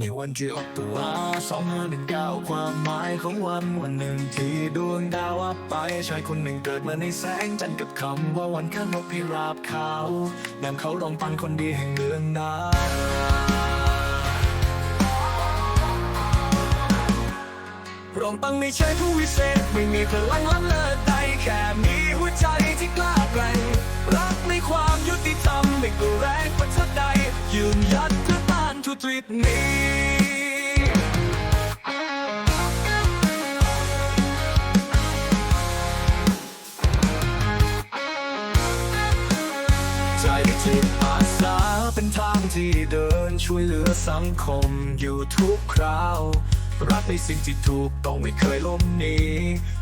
ในวันที่ออกตัวสองห้าหนึ่งเก้าความหมายของวันวันหนึ่งที่ดวงดาวอับไปชายคนหนึ่งเกิดมาในแสงจันทร์กับคำว่าวันข้างนกพิราบขาวนำเขาลองปันคนดีแห่งเมืองนารองปังไม่ใช่ผู้วิเศษ ไม่มีพลังล้ำเลิศใดแค่มีหัวใจที่กล้าแกร่งรักในความยุติธรรมไม่กลัวแรง ต้านทุจริตนี้ใจจิตอาสาเป็นทางที่เดินช่วยเหลือสังคมอยู่ทุกคราวรักในสิ่งที่ถูกต้องไม่เคยล้มหนี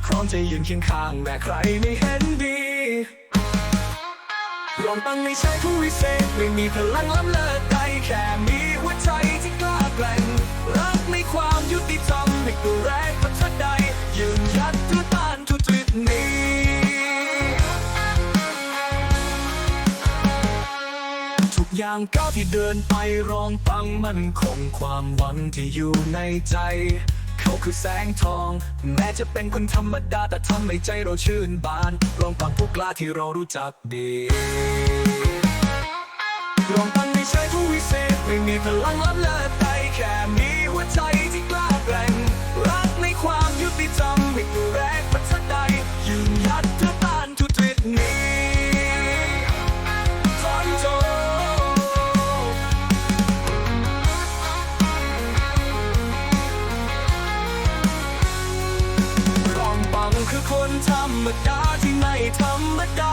พร้อมจะยืนเคียงข้างแม้ใครไม่เห็นดีรองตั้งไม่ใช่ผู้วิเศษ ไม่มีพลังล้ำเลิศใดแค่มี ธรรมไม่กลัวแรงพัฒใดยืนหยัดเพื่อต้านทุจริตนี้ ทุกอย่างก้าวที่เดินไปรองปังมันคงความหวังที่อยู่ในใจ เขาคือแสงทอง แม้จะเป็นคนธรรมดาแต่ทำให้ใจเราชื่นบานรองปังผู้กล้าที่เรารู้จักดีรองปังไม่ใช่ผู้วิเศษไม่มีพลังล้ำเลิศ คือคนธรรมดาที่ไม่ธรรมดา